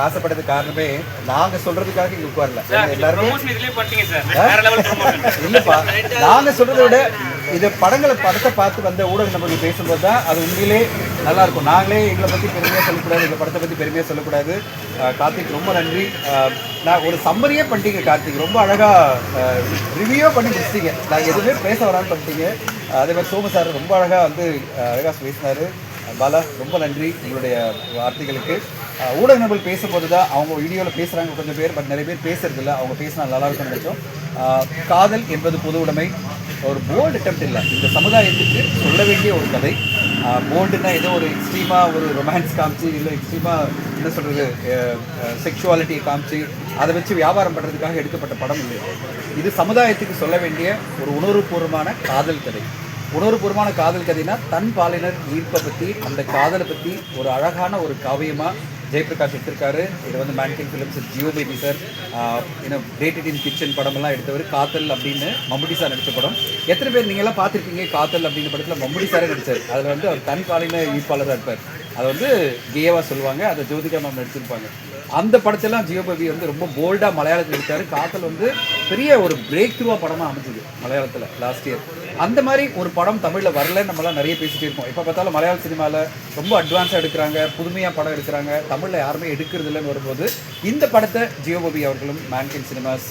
நாங்க ஆசைப்பட்டது காரணமே நாங்க சொல்றதுக்காக இங்க உட்காரல. எல்லாருமே இல்லப்பா. நாங்க சொல்றதை விட இது படங்களை படத்தை பார்த்து வந்த ஊடக நபர்கள் பேசும்போது தான் அது உண்மையிலே நல்லா இருக்கும். நாங்களே எங்களை பத்தி பெருமையா சொல்லக்கூடாது எங்க படத்தை பத்தி பெருமையா சொல்லக்கூடாது. கார்த்திக் ரொம்ப நன்றி. நான் ஒரு சம்மரியே பண்ணிட்டீங்க கார்த்திக். ரொம்ப அழகா ரிவ்யூ பண்ணி முடிச்சிட்டீங்க. நாங்க எதுவுமே பேச வரான்னு பண்ணிட்டீங்க. அதே மாதிரி சோம சார் ரொம்ப அழகா வந்து அழகா பேசினாரு. பாலா ரொம்ப நன்றி உங்களுடைய வார்த்தைகளுக்கு. ஊடக பேசும்போது தான் அவங்க வீடியோவில் பேசுகிறாங்க கொஞ்சம் பேர் பட் நிறைய பேர் பேசுறதில்ல. அவங்க பேசினா நல்லா இருக்கும்னு நினைச்சோம். காதல் என்பது பொது உடைமை. ஒரு போல்டு அட்டம் இல்லை. இந்த சமுதாயத்துக்கு சொல்ல வேண்டிய ஒரு கதை. போல்டுனா ஏதோ ஒரு எக்ஸ்ட்ரீமாக ஒரு ரொமான்ஸ் காமிச்சு இல்லை எக்ஸ்ட்ரீமாக என்ன சொல்கிறது செக்ஷுவாலிட்டியை காமிச்சு அதை வச்சு வியாபாரம் பண்ணுறதுக்காக எடுக்கப்பட்ட படம் இல்லை இது சமுதாயத்துக்கு சொல்ல வேண்டிய ஒரு உணர்வுபூர்வமான காதல் கதை. உணர்வுபூர்வமான காதல் கதைனா தன் பாலினர் ஈர்ப்பை பற்றி அந்த காதலை பற்றி ஒரு அழகான ஒரு காவியமாக ஜெயபிரகாஷ் எடுத்திருக்காரு. இது வந்து மேன்கின் ஃபிலிம்ஸ் ஜியோ பேபி சார் இன்னும் டேட்டட் இன் கிச்சன் படமெல்லாம் எடுத்தவர் காத்தல் அப்படின்னு மம்முடி சார் நடித்த படம். எத்தனை பேர் நீங்கள்லாம் பார்த்துருப்பீங்க காத்தல் அப்படின்னு படத்தில்? மம்முடி சாரே நடித்தார் அதில் வந்து அவர் தன் காலையில் ஈர்ப்பாளராக இருப்பார். அதை வந்து கேவா சொல்லுவாங்க. அதை ஜோதிகா மேம் நடிச்சிருப்பாங்க. அந்த படத்தெல்லாம் ஜியோ பேபி வந்து ரொம்ப போல்டாக மலையாளத்தில் எடுத்தார் காத்தல் வந்து பெரிய ஒரு பிரேக் த்ரூவாக படமாக அமைஞ்சது மலையாளத்தில் லாஸ்ட் இயர் அந்த மாதிரி ஒரு படம் தமிழில் வரலன்னு நம்மளாம் நிறைய பேசிட்டு இருக்கோம். எப்போ பார்த்தாலும் மலையாள சினிமாவில் ரொம்ப அட்வான்ஸாக எடுக்கிறாங்க புதுமையாக படம் எடுக்கிறாங்க. தமிழில் யாருமே எடுக்கிறது இல்லைன்னு வரும்போது இந்த படத்தை ஜியோபோபி அவர்களும் மேன்கின் சினிமாஸ்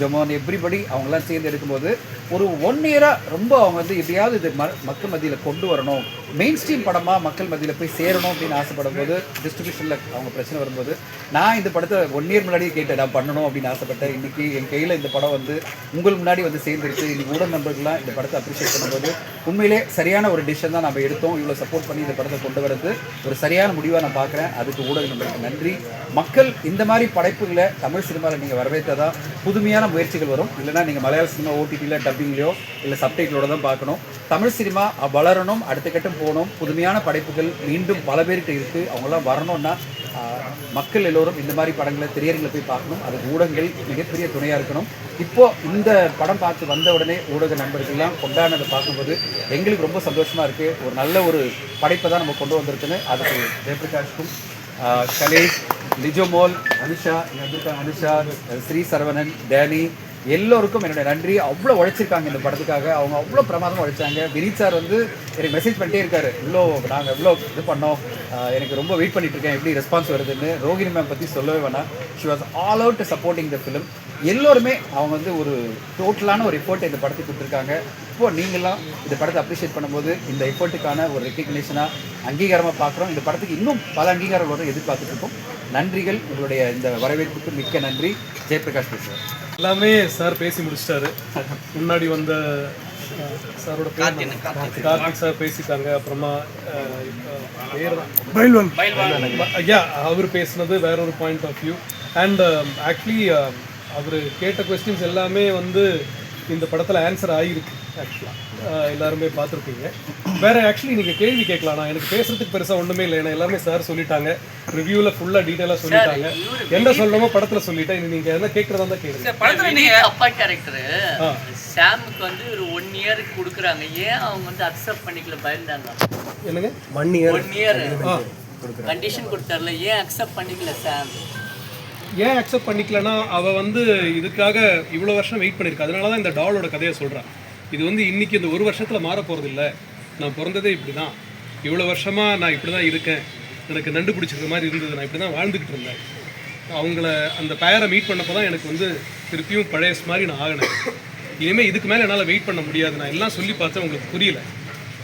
ஜொமோன் எவ்ரிபடி அவங்களாம் சேர்ந்து எடுக்கும்போது ஒரு ஒன் இயராக ரொம்ப அவங்க வந்து எப்படியாவது இது ம மக்கள் மத்தியில் கொண்டு வரணும். மெயின் ஸ்ட்ரீம் படமாக மக்கள் மத்தியில் போய் சேரணும் அப்படின்னு ஆசைப்படும் போது டிஸ்ட்ரிபியூஷனில் அவங்க பிரச்சனை வரும்போது நான் இந்த படத்தை ஒன் இயர் முன்னாடியே கேட்டேன் நான் பண்ணணும் அப்படின்னு ஆசைப்பட்டேன். இன்றைக்கி என் கையில் இந்த படம் வந்து உங்கள் முன்னாடி வந்து சேர்ந்துருச்சு இன்னைக்கு ஊடக நண்பர்கள்லாம் இந்த படத்தை அப்ரிஷியேட் பண்ணும்போது உண்மையிலே சரியான ஒரு டிஷன் தான் நம்ம எடுத்தோம். இவ்வளோ சப்போர்ட் பண்ணி இந்த படத்தை கொண்டு வரது. ஒரு சரியான முடிவாக நான் பார்க்குறேன் அதுக்கு ஊடக நண்பர்களுக்கு நன்றி. மக்கள் இந்த மாதிரி படைப்புகளை தமிழ் சினிமாவில் நீங்கள் வரவேற்றதான் புதுமையான முயற்சிகள் வரும். இல்லைனா நீங்கள் மலையாள சினிமா ஓடிடியில் டப்பிங்லையோ இல்லை சப்டைட்டிலோட தான் பார்க்கணும். தமிழ் சினிமா வளரணும் அடுத்த கட்டம் போகணும். புதுமையான படைப்புகள் மீண்டும் பல பேர்கிட்ட இருக்குது அவங்களாம் வரணும்னா மக்கள் எல்லோரும் இந்த மாதிரி படங்களை திரையரங்களை போய் பார்க்கணும். அது ஊடகங்கள் மிகப்பெரிய துணையாக இருக்கணும். இப்போ இந்த படம் பார்த்து வந்த உடனே ஊடக நண்பர்கள்லாம் கொண்டாடினதை பார்க்கும்போது எங்களுக்கு ரொம்ப சந்தோஷமாக இருக்குது ஒரு நல்ல ஒரு படைப்பை தான் நம்ம கொண்டு வந்திருக்குன்னு. அதுக்கு ஜெயபிரகாஷ்க்கும் கலேஷ் லிஜோமோல் அனுஷா இங்க அனுஷா ஸ்ரீ சரவணன் டேனி எல்லோருக்கும் என்னுடைய நன்றி அவ்வளோ உழைச்சிருக்காங்க இந்த படத்துக்காக அவங்க அவ்வளோ பிரமாதமாக உழைச்சாங்க வினீத் சார் வந்து எனக்கு மெசேஜ் பண்ணிட்டே இருக்காரு இவ்வளோ நாங்கள் இவ்வளோ இது பண்ணோம் எனக்கு ரொம்ப வெயிட் பண்ணிட்டு இருக்கேன் எப்படி ரெஸ்பான்ஸ் வருதுன்னு ரோகிணி மேம் பற்றி சொல்லவே வேணாம் she was all out supporting the film எல்லோருமே அவங்க வந்து ஒரு டோட்டலான ஒரு எஃபோர்ட் இந்த படத்துக்கு கொடுத்துருக்காங்க இப்போ நீங்களாம் இந்த படத்தை அப்ரிஷியேட் பண்ணும்போது இந்த எஃபோர்ட்டுக்கான ஒரு ரெக்கக்னேஷனாக அங்கீகாரமாக பார்க்குறோம். இந்த படத்துக்கு இன்னும் பல அங்கீகாரம் வரும் எதிர்பார்த்துட்டு இருக்கோம் நன்றிகள். உங்களுடைய இந்த வரவேற்புக்கு மிக்க நன்றி. ஜெயபிரகாஷ் பேசுகிறேன் எல்லாமே சார் பேசி முடிச்சிட்டாரு. முன்னாடி வந்த சாரோட? கார்த்திக் சார் பேசிட்டாங்க. அப்புறமா ஐயா அவர் பேசுனது வேற ஒரு point of view and actually அவர் கேட்ட கொஸ்டின்ஸ் எல்லாமே வந்து இந்த படத்தில் ஆன்சர் ஆகிருக்கு ஆக்சுவலாக எல்லாருமே பார்த்துருப்பீங்க. வேற ஆக்சுவலி நீங்கள் கேள்வி கேட்கலாம். நான் எனக்கு பேசுறதுக்கு பெருசாக ஒன்றுமே இல்லை. ஏன்னா எல்லாமே சார் சொல்லிட்டாங்க. ரிவ்யூவில் ஃபுல்லாக டீட்டெயிலாக சொல்லிட்டாங்க. என்ன சொல்லணுமோ படத்தில் சொல்லிட்டேன் இனி நீங்கள் என்ன கேட்குறதா இருந்தால் கேளுங்க. படத்துல நீங்க வினீத் அப்பா கேரக்டர். சாமுக்கு வந்து ஒரு ஒன் இயருக்கு கொடுக்குறாங்க. ஏன் அவங்க வந்து அக்செப்ட் பண்ணிக்கல பயந்தாங்க என்னங்க? ஒன் இயர் கண்டிஷன் கொடுத்தார்ல. ஏன் அக்செப்ட் பண்ணிக்கல சாம் ஏன் அக்செப்ட் பண்ணிக்கலன்னா அவள் வந்து இதுக்காக இவ்வளோ வருஷம் வெயிட் பண்ணியிருக்கா அதனால தான் இந்த டாலோட கதையை சொல்கிறான் இது வந்து இன்றைக்கி இந்த ஒரு வருஷத்தில் மாற போகிறது இல்லை நான் பிறந்ததே இப்படி தான் இவ்வளோ வருஷமாக நான் இப்படி தான் இருக்கேன். எனக்கு நண்டு பிடிச்சிருக்க மாதிரி இருந்தது. நான் இப்படி தான் வாழ்ந்துக்கிட்டு இருந்தேன். அவங்கள அந்த பேரை மீட் பண்ணப்போ தான் எனக்கு வந்து திருப்பியும் பழைய மாதிரி நான் ஆகினேன். இனிமேல் இதுக்கு மேலே என்னால் வெயிட் பண்ண முடியாது. நான் எல்லாம் சொல்லி பார்த்தேன் உங்களுக்கு புரியல.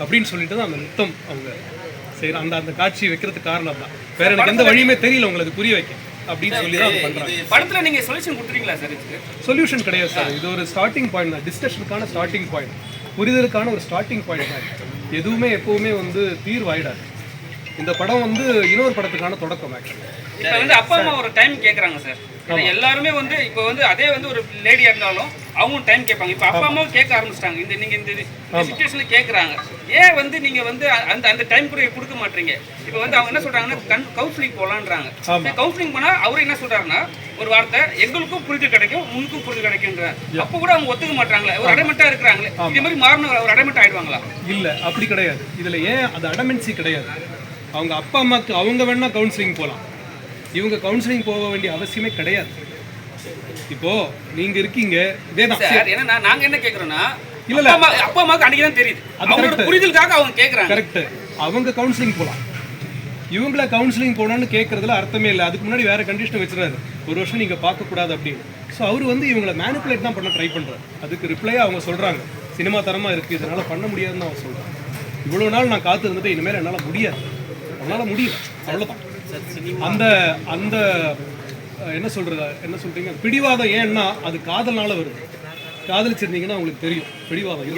அப்படின்னு சொல்லிட்டு தான் அந்த நுத்தம் அவங்க சரி அந்த அந்த காட்சி வைக்கிறதுக்கு காரணம் தான். வேற எனக்கு எந்த வழியுமே தெரியல உங்களுக்கு புரிய வைக்க. அப்படின்னு சொல்லி தான் அதை பண்ணுறாங்க படத்துல நீங்க சொல்யூஷன் சார் இதுக்கு? சொல்யூஷன் கிடையாது சார். இது ஒரு ஸ்டார்டிங் பாயிண்ட் தான். டிஸ்கஷனுக்கான ஸ்டார்டிங் பாயிண்ட் புரிதலுக்கான ஒரு ஸ்டார்டிங் பாயிண்ட் தான். எதுவுமே எப்பவுமே வந்து தீர்வாயிடாது. இந்த படம் வந்து இன்னொரு படத்துக்கான தொடக்கம் ஆக்சுவலி இப்போ வந்து அப்பா அம்மா ஒரு டைம் கேக்குறாங்க சார். எல்லாருமே வந்து இப்போ வந்து அதே வந்து ஒரு லேடியா இருந்தாலும் அவங்களும் டைம் கேட்பாங்க. இப்போ அப்பா அம்மாவும் கேட்க ஆரம்பிச்சிட்டாங்க. இந்த நீங்க இந்த சுச்சுவேஷன்ல கேக்குறாங்க ஏன் வந்து நீங்க வந்து அந்த அந்த டைம் கூட கொடுக்க மாட்டீங்க? இப்போ வந்து அவங்க என்ன சொல்றாங்கன்னா கன் கவுன்சிலிங் போலான்றாங்க. கவுன்சிலிங் போனா அவர் என்ன சொல்றாருன்னா ஒரு வார்த்தை எங்களுக்கும் புரிதல் கிடைக்கும் உனக்கும் புரிதல் கிடைக்கும்ன்ற. அப்போ கூட அவங்க ஒத்துக்க மாட்டாங்களே ஒரு அடைமட்டா இருக்கிறாங்களே. இதே மாதிரி மாறின ஒரு அடைமட்டா ஆயிடுவாங்களா? இல்லை அப்படி கிடையாது. இதில் ஏன் அது அடமென்சி கிடையாது? அவங்க அப்பா அம்மாக்கு அவங்க வேணா கவுன்சிலிங் போகலாம் இவங்க கவுன்சிலிங் போக வேண்டிய அவசியமே கிடையாது. இப்போ நீங்க இருக்கீங்க சார் ஏன்னா நான்- நாங்க என்ன கேக்குறோம்னா இல்ல, இல்ல. அப்பா அம்மா அப்பா அம்மாவுக்கு அன்னைக்கு தான் தெரியுது. அவங்களோட. புரிதலுக்காக அவங்க கேக்குறாங்க. கரெக்ட் அவங்க கவுன்சிலிங் போகலாம் இவங்கள கவுன்சிலிங் போகணும்னு கேட்கறதுல அர்த்தமே இல்லை. அதுக்கு முன்னாடி வேற கண்டிஷன் வச்சுறாரு ஒரு வருஷம் நீங்க பார்க்கக்கூடாது அப்படின்னு. ஸோ அவர் வந்து இவங்களை மேனிப்புலேட் தான் பண்ண ட்ரை பண்றாரு. அதுக்கு ரிப்ளையாக அவங்க சொல்றாங்க. சினிமா தரமா இருக்கு. இதனால பண்ண முடியாதுன்னு அவங்க சொல்றாங்க இவ்வளவு நாள் நான் காத்து இருந்துட்டு இனிமேல் என்னால் முடியாது. என்னால் முடியல. அவ்வளோதான் அந்த அந்த என்ன சொல்றது என்ன சொல்றீங்க? பிடிவாதம் ஏன்னா அது காதல்னால வருது. காதலிச்சிருந்தீங்கன்னா உங்களுக்கு தெரியும். பிடிவாதம்.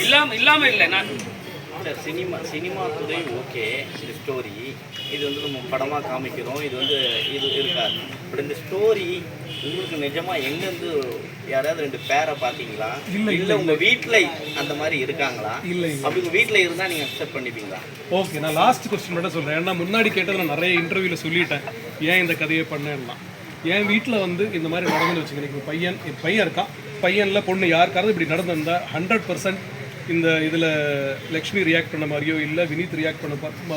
இல்லாம இல்லாம இல்ல நான் சார் சினிமா சினிமா துறை ஓகே இந்த ஸ்டோரி இது வந்து நம்ம படமாக காமிக்கிறோம் இது வந்து இது இருக்காது பட் இந்த ஸ்டோரி உங்களுக்கு நிஜமா எங்கேருந்து யாராவது ரெண்டு பேரை பார்த்தீங்களா? இல்லை உங்கள் வீட்டில் அந்த மாதிரி இருக்காங்களா? இல்லை, அப்படி உங்கள் வீட்டில் இருந்தால் நீங்கள் அக்செப்ட் பண்ணிப்பீங்களா? ஓகே நான் லாஸ்ட் கொஸ்டின் மட்டும் சொல்கிறேன் ஏன்னா முன்னாடி கேட்டது நான் நிறைய இன்டர்வியூவில் சொல்லிட்டேன். ஏன் இந்த கதையை பண்ணேன்னா? என் வீட்டில் வந்து இந்த மாதிரி நடந்துன்னு எனக்கு பையன் என் பையன் இருக்கான் பையனில் பொண்ணு யாருக்காவது இப்படி நடந்திருந்தா ஹண்ட்ரட் பர்சன்ட் இந்த இதில் லக்ஷ்மி ரியாக்ட் பண்ண மாதிரியோ இல்லை வினீத் ரியாக்ட் பண்ண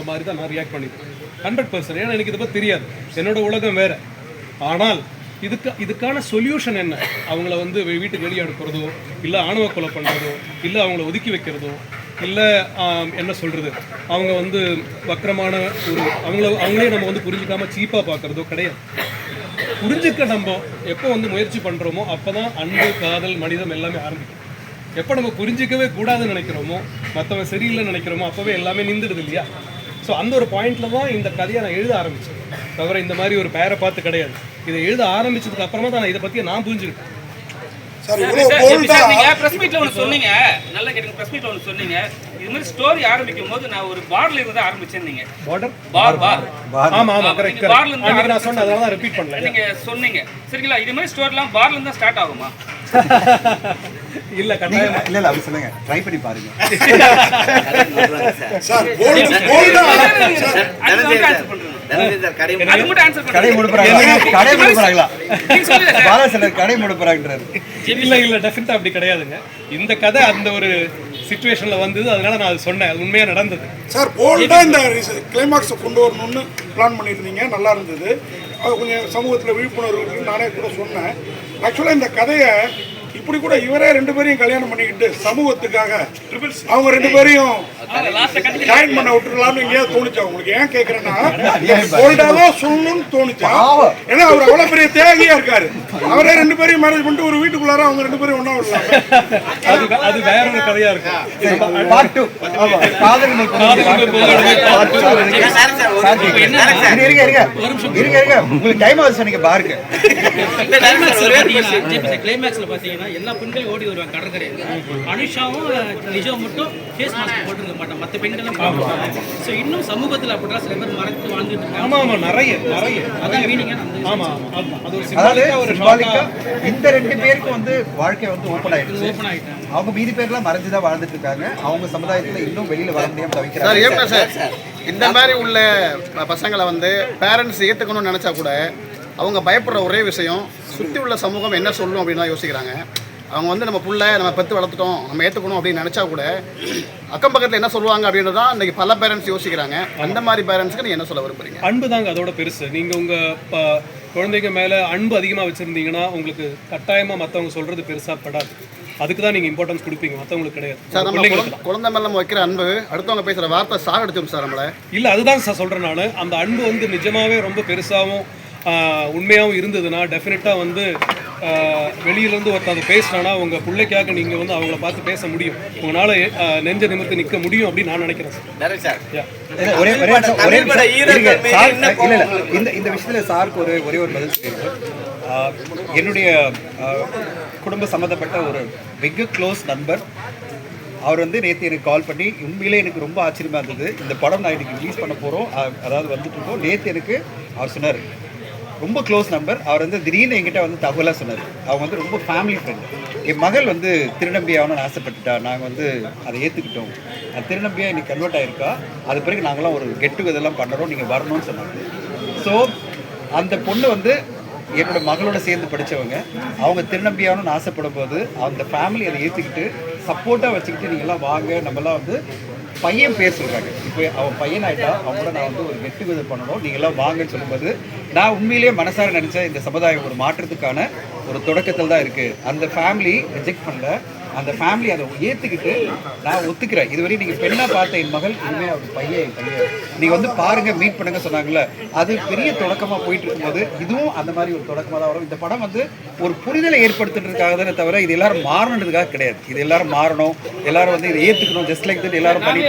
மாதிரி தான் நான் ரியாக்ட் பண்ணியிருக்கேன் ஹண்ட்ரட் பர்சன்ட் ஏன்னா எனக்கு இதை பற்றி தெரியாது. என்னோட உலகம் வேறு. ஆனால் இதுக்கு இதுக்கான சொல்யூஷன் என்ன? அவங்கள வந்து வீட்டுக்கு வெளியே அனுப்புறதோ இல்லை ஆணவ கொலை பண்ணுறதோ இல்லை அவங்கள ஒதுக்கி வைக்கிறதோ இல்லை என்ன சொல்கிறது அவங்க வந்து வக்கரமான ஒரு அவங்கள அவங்களே நம்ம வந்து புரிஞ்சிக்காமல் சீப்பாக பார்க்குறதோ கிடையாது. புரிஞ்சுக்க நம்ம எப்போ வந்து முயற்சி பண்ணுறோமோ அப்போ தான் அன்பு காதல் மனிதம் எல்லாமே ஆரம்பிக்கும். எப்போ நம்ம புரிஞ்சிக்கவே கூடாதுன்னு நினைக்கிறோமோ மற்றவன் சரியில்லைன்னு நினைக்கிறோமோ அப்போவே எல்லாமே நின்றுடுது இல்லையா? ஸோ அந்த ஒரு பாயிண்ட்டில் தான் இந்த கதையை நான் எழுத ஆரம்பித்தேன் தவிர இந்த மாதிரி ஒரு பேரை பார்த்து கிடையாது. இதை எழுத ஆரம்பித்ததுக்கு அப்புறமா தான் நான் இதை பற்றி நான் புரிஞ்சுக்கிட்டேன். சார் நீங்க பிரஸ் மீட்ல ஒன்று சொன்னீங்க நல்லா கேட்டுங்க பிரஸ் மீட்ல ஒன்று சொன்னீங்க இது மாதிரி ஸ்டோரி ஆரம்பிக்கும் போது நான் ஒரு பார்ல இருந்து ஆரம்பிச்சேன் நீங்க பார்டர் பார் பார் ஆமா ஆமா ஆமா, கரெக்ட் நீங்க barல கரெக்ட் இருந்து நான் சொன்னேன் அதனால தான் ரிப்பீட் பண்ணல நீங்க சொன்னீங்க சரிங்களா இது மாதிரி ஸ்டோரிலாம் பார்ல இருந்து தான் ஸ்டார்ட் ஆகுமா இல்ல கட்டாயம் இல்ல இல்ல அப்படி சொல்லுங்க ட்ரை பண்ணி பாருங்க சார் சார் போல்டு போல்டா கடை அது மட்டும் answer கடை பண்ணுங்க. முடுப்புறாங்களா? கடை முடுப்புறாங்களா? நீங்க சொல்லுங்க சார். பாலா சிலர் கடை முடுப்புறாங்கன்றாரு. இல்ல இல்ல டெஃபினட்டா அப்படி கிடையாதுங்க. இந்த கதை அந்த ஒரு சுச்சுவேஷன்ல வந்தது அதனால நான் அது சொன்னேன். அது உண்மையா நடந்தது? சார் போல்டா இந்த கிளைமாக்ஸை கொண்டு வரணும்னு பிளான் பண்ணியிருந்தீங்க. நல்லா இருந்தது. அது கொஞ்சம் சமூகத்தில் விழிப்புணர்வு நானே கூட சொன்னேன். ஆக்சுவலாக இந்த கதையை இப்படி கூட இவரே ரெண்டு பேரையும் கல்யாணம் பண்ணிக்கிட்டு சமூகத்துக்காக அவங்க ரெண்டு பேரையும் ஜாயின் பண்ண விட்டுறலாம்னு எங்கேயாவது தோணுச்சா உங்களுக்கு? ஏன் கேட்குறேன்னா போல்டாக சொல்லணும்னு தோணுச்சா. ஏன்னா அவர் அவ்வளோ பெரிய தியாகியா இருக்காரு. அவரே ரெண்டு பேரையும் மேரேஜ் பண்ணிட்டு ஒரு வீட்டுக்குள்ளார அவங்க ரெண்டு பேரும் ஒன்றா விடலாம் அது வேற ஒரு கதையா இருக்கும். பார்ட் டூ ஆமா. காதல் part two. இருக்கு. சார், இருங்க, இருங்க, இருங்க. இருங்க, இருங்க. உங்களுக்கு டைம் ஆகுது சொன்னீங்க பாருங்க கிளைமேக்ஸ்ல பாத்தீங்கன்னா எல்லா பெண்களும் ஓடி வருவாங்க கடற்கரையில். அனுஷாவும் நிஜா மட்டும் ஃபேஸ் மாஸ்க் போட்டுருக்க மாட்டாங்க. மற்ற பெண்களும் போட்டுருவாங்க ஸோ இன்னும் சமூகத்தில் அப்படிதான் சில பேர் மறைத்து வாழ்ந்துட்டு இருக்காங்க. ஆமா ஆமா நிறைய நிறைய. அதான் மீனிங் அந்த ஆமா ஆமா. அதுதான். அது ஒரு அதாவது ஒரு இந்த ரெண்டு பேருக்கு வந்து வாழ்க்கை வந்து ஓப்பன் ஆயிடுச்சு. ஓப்பன் ஆயிட்டாங்க. அவங்க மீதி பேர்லாம் மறைஞ்சுதான் வாழ்ந்துட்டு இருக்காங்க. அவங்க சமுதாயத்துல இன்னும் வெளியில வர முடியாம சார் தவிக்கிறாங்க சார்? இந்த மாதிரி உள்ள பசங்களை வந்து பேரண்ட்ஸ் ஏற்றுக்கணும்னு நினச்சா கூட அவங்க பயப்படுற ஒரே விஷயம் சுற்றி உள்ள சமூகம் என்ன சொல்லும் அப்படின்னு தான் யோசிக்கிறாங்க. அவங்க வந்து நம்ம புள்ள நம்ம பெற்று வளர்த்துட்டோம் நம்ம ஏற்றுக்கணும் அப்படின்னு நினச்சா கூட அக்கம் பக்கத்தில் என்ன சொல்லுவாங்க அப்படின்றது தான் இன்றைக்கி பல பேரண்ட்ஸ் யோசிக்கிறாங்க. அந்த மாதிரி பேரண்ட்ஸ்க்கு நீங்கள் என்ன சொல்ல விரும்புறீங்க? அன்பு தாங்க அதோட பெருசு. நீங்க உங்க ப- குழந்தைங்க மேல அன்பு அதிகமா வச்சிருந்தீங்கன்னா உங்களுக்கு கட்டாயமா மத்தவங்க சொல்றது பெருசா படாது. அதுக்கு தான் நீங்க இம்பார்ட்டன்ஸ் கொடுப்பீங்க. மத்தவங்களுக்கு கிடையாது. சார் நம்ம குழந்தை- மேல நம்ம வைக்கிற அன்பு அடுத்தவங்க பேசுகிற வார்த்தை சாக எடுத்துரும் சார் நம்மளை. இல்ல அதுதான் சார் சொல்றேன் நான். அந்த அன்பு வந்து நிஜமாவே ரொம்ப பெருசாவும் ஆஹ், உண்மையாவும் இருந்ததுன்னா டெஃபினட்டா வந்து ஆஹ், வெளியில இருந்து ஒருத்தவங்க பேசினானா உங்க பிள்ளைக்காக நீங்க வந்து அவங்கள பார்த்து பேச முடியும். உங்களால நெஞ்ச நிமிர்த்தி நிக்க முடியும் அப்படின்னு நான் நினைக்கிறேன் சார் ஒரே ஒரே இந்த இந்த விஷயத்துல சாருக்கு ஒரு ஒரே ஒரு பதில் சொல்லியிருக்கேன் என்னுடைய குடும்ப சம்மந்தப்பட்ட ஒரு வெகு க்ளோஸ் நண்பர் அவர் வந்து நேற்று எனக்கு கால் பண்ணி உண்மையிலே எனக்கு ரொம்ப ஆச்சரியமா இருந்தது. இந்த படம் நான் இன்னைக்கு ரிலீஸ் பண்ண போகிறோம் அதாவது வந்துட்டு இருக்கோம். நேற்று எனக்கு அவர் சொன்னார் ரொம்ப க்ளோஸ் நம்பர் அவர் வந்து திடீர்னு என்கிட்ட வந்து தகவலாக சொன்னார். அவங்க வந்து ரொம்ப ஃபேமிலி ஃப்ரெண்ட் என் மகள் வந்து திருநம்பி ஆகணும்னு ஆசைப்பட்டுட்டா. நாங்கள் வந்து அதை ஏற்றுக்கிட்டோம் அது திருநம்பியாக இன்னைக்கு கன்வெர்ட் ஆகிருக்கா அது பிறகு நாங்களாம் ஒரு கெட் டுகெதர்லாம் பண்ணுறோம். நீங்கள் வரணும்னு சொன்னாங்க. ஸோ அந்த பொண்ணு வந்து என்னோட மகளோட சேர்ந்து படிச்சவங்க. அவங்க திருநம்பியாகணும்னு ஆசைப்படும் போது அந்த ஃபேமிலி அதை ஏற்றுக்கிட்டு சப்போர்ட்டாக வச்சுக்கிட்டு நீங்கள்லாம் வாங்க. நம்மலாம் வந்து பையன் பேர் சொல்கிறாங்க இப்போ அவன் பையன் ஆகிட்டா அவங்கள நான் வந்து ஒரு வெட்டு விதை பண்ணணும். நீங்களாம் வாங்கன்னு சொல்லும்போது நான் உண்மையிலேயே மனசார நினச்ச இந்த சமுதாயம் ஒரு மாற்றத்துக்கான ஒரு தொடக்கத்தில் தான் இருக்குது அந்த ஃபேமிலி ரிஜெக்ட் பண்ணல. அந்த ஃபேமிலி அதை ஏற்றுக்கிட்டு நான் ஒத்துக்கிறேன். இதுவரை நீங்கள் பெண்ணாக பார்த்த என் மகள் இனிமேல் அவர் பையன் என் பையன். நீங்கள் வந்து பாருங்கள் மீட் பண்ணுங்க சொன்னாங்கல்ல. அது பெரிய தொடக்கமாக போயிட்டு இருக்கும்போது இதுவும் அந்த மாதிரி ஒரு தொடக்கமாக தான் வரும். இந்த படம் வந்து ஒரு புரிதலை ஏற்படுத்துறதுக்காக தானே தவிர இது எல்லாரும் மாறணுன்றதுக்காக கிடையாது. இது எல்லாரும் மாறணும். எல்லாரும் வந்து இதை ஏற்றுக்கணும் ஜஸ்ட் லைக் தட் எல்லாரும் பண்ணி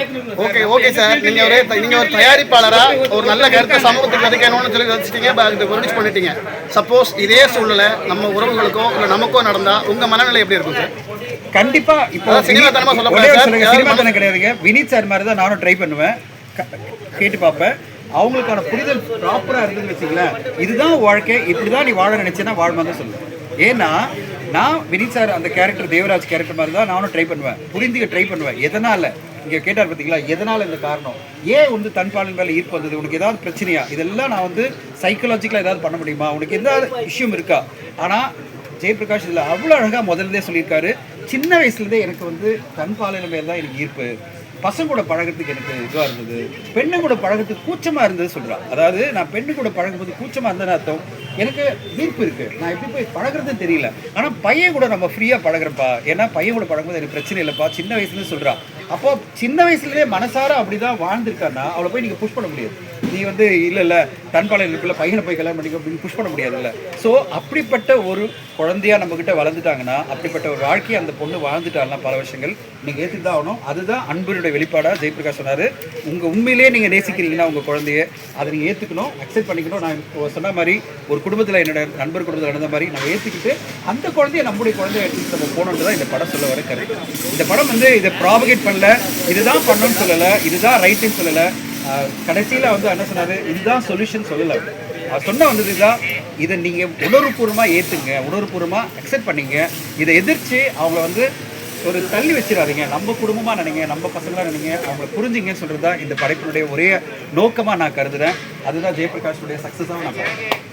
ஓகே ஓகே சார் நீங்கள் ஒரு நீங்கள் ஒரு தயாரிப்பாளராக ஒரு நல்ல கருத்தை சமூகத்துக்கு விதைக்கணும்னு சொல்லி வச்சுட்டீங்க ப- இது ப்ரொடியூஸ் பண்ணிட்டீங்க. சப்போஸ் இதே சூழ்நிலை நம்ம உறவுகளுக்கோ இல்லை நமக்கோ நடந்தால் உங்கள் மனநிலை எப்படி இருக்கும் சார் கண்டிப்பா இப்போ சினிமாத்தனமா சொல்ல. சினிமாத்தனம் கிடையாதுங்க. வினீத் சார் மாதிரி தான் நானும் ட்ரை பண்ணுவேன். கேட்டு பார்ப்பேன். அவங்களுக்கான புரிதல் ப்ராப்பரா இருந்ததுன்னு வச்சுங்களேன் இதுதான் வாழ்க்கை. இப்படிதான் நீ வாழ நினைச்சேன்னா வாழ்மாங்க சொல்லுவேன். ஏன்னா நான் வினீத் சார் அந்த கேரக்டர் தேவராஜ் கேரக்டர் மாதிரி தான் நானும் ட்ரை பண்ணுவேன். புரிந்துக்க ட்ரை பண்ணுவேன். எதனால? இங்க கேட்டார் பார்த்தீங்களா எதனால இந்த காரணம்? ஏன் வந்து தன்பாலின் மேல ஈர்ப்பு வந்தது? உனக்கு ஏதாவது பிரச்சனையா? இதெல்லாம் நான் வந்து சைக்கலாஜிக்கலாக ஏதாவது பண்ண முடியுமா? உனக்கு ஏதாவது இஷ்யூம் இருக்கா? ஆனா ஜெயபிரகாஷ் இதில் அவ்வளோ அழகாக முதல்ல சொல்லியிருக்காரு. சின்ன வயசுலேருந்தே எனக்கு வந்து தன் பாலின மேல் தான் எனக்கு ஈர்ப்பு. பசங்க கூட பழகிறதுக்கு எனக்கு இதுவாக இருந்தது. பெண்ணு கூட பழகிறதுக்கு கூச்சமாக இருந்தது சொல்கிறான் அதாவது நான் பெண்ணு கூட பழகும்போது கூச்சமாக இருந்தேன்னு அர்த்தம். எனக்கு ஈர்ப்பு இருக்குது நான் எப்படி போய் பழகிறதுன்னு தெரியல. ஆனால் பையன் கூட நம்ம ஃப்ரீயாக பழகிறப்பா. ஏன்னா பையன் கூட பழகும்போது எனக்கு பிரச்சனை இல்லைப்பா. சின்ன வயசுலேருந்து சொல்கிறான் அப்போ சின்ன வயசுலேயே மனசார அப்படிதான் வாழ்ந்திருக்கான்னா அவளை போய் நீங்கள் புஷ் பண்ண முடியாது. நீ வந்து இல்லை இல்லை தன்பாளையம் இருக்குல்ல பையனை போய் கல்யாணம் பண்ணிக்க அப்படின்னு புஷ் பண்ண முடியாதுல்ல ஸோ அப்படிப்பட்ட ஒரு குழந்தையா நம்மக்கிட்ட வளர்ந்துட்டாங்கன்னா அப்படிப்பட்ட ஒரு வாழ்க்கையை அந்த பொண்ணு வாழ்ந்துட்டாங்கன்னா பல வருஷங்கள் நீங்கள் ஏற்றுட்டு தான் ஆகணும். அதுதான் அன்பினுடைய வெளிப்பாடாக ஜெயபிரகாஷ் சொன்னார். உங்கள் உண்மையிலேயே நீங்கள் நேசிக்கிறீங்கன்னா உங்கள் குழந்தைய அதை நீங்கள் ஏற்றுக்கணும் அக்செப்ட் பண்ணிக்கணும். நான் இப்போ சொன்ன மாதிரி ஒரு குடும்பத்தில் என்னோட நண்பர் குடும்பத்தில் நடந்த மாதிரி நம்ம ஏற்றுக்கிட்டு அந்த குழந்தைய நம்முடைய குழந்தைய எடுத்துக்கிட்டு நம்ம போகணுன்றது தான் இந்த படம் சொல்ல வர கருத்து. இந்த படம் வந்து இதை ப்ராபகேட் பண்ணல இதுதான் பண்ணணும்னு சொல்லலை இதுதான் ரைட்டுன்னு சொல்லலை. கடைசியில் வந்து என்ன சொன்னார்? இதுதான் சொல்யூஷன் சொல்லலை அவர். சொன்ன வந்தது தான் இதை நீங்கள் உணர்வுபூர்வமாக ஏற்றுங்க உணர்வுபூர்வமாக அக்செப்ட் பண்ணீங்க. இதை எதிர்த்து அவங்கள வந்து ஒரு தள்ளி வச்சிடாதீங்க. நம்ம குடும்பமாக நினைங்க நம்ம பசங்களாக நினைங்க அவங்கள புரிஞ்சுங்கன்னு சொல்கிறது தான் இந்த படைப்பினுடைய ஒரே நோக்கமாக நான் கருதுறேன். அதுதான் ஜெயபிரகாஷுடைய சக்ஸஸாக நான் பார்க்குறேன்.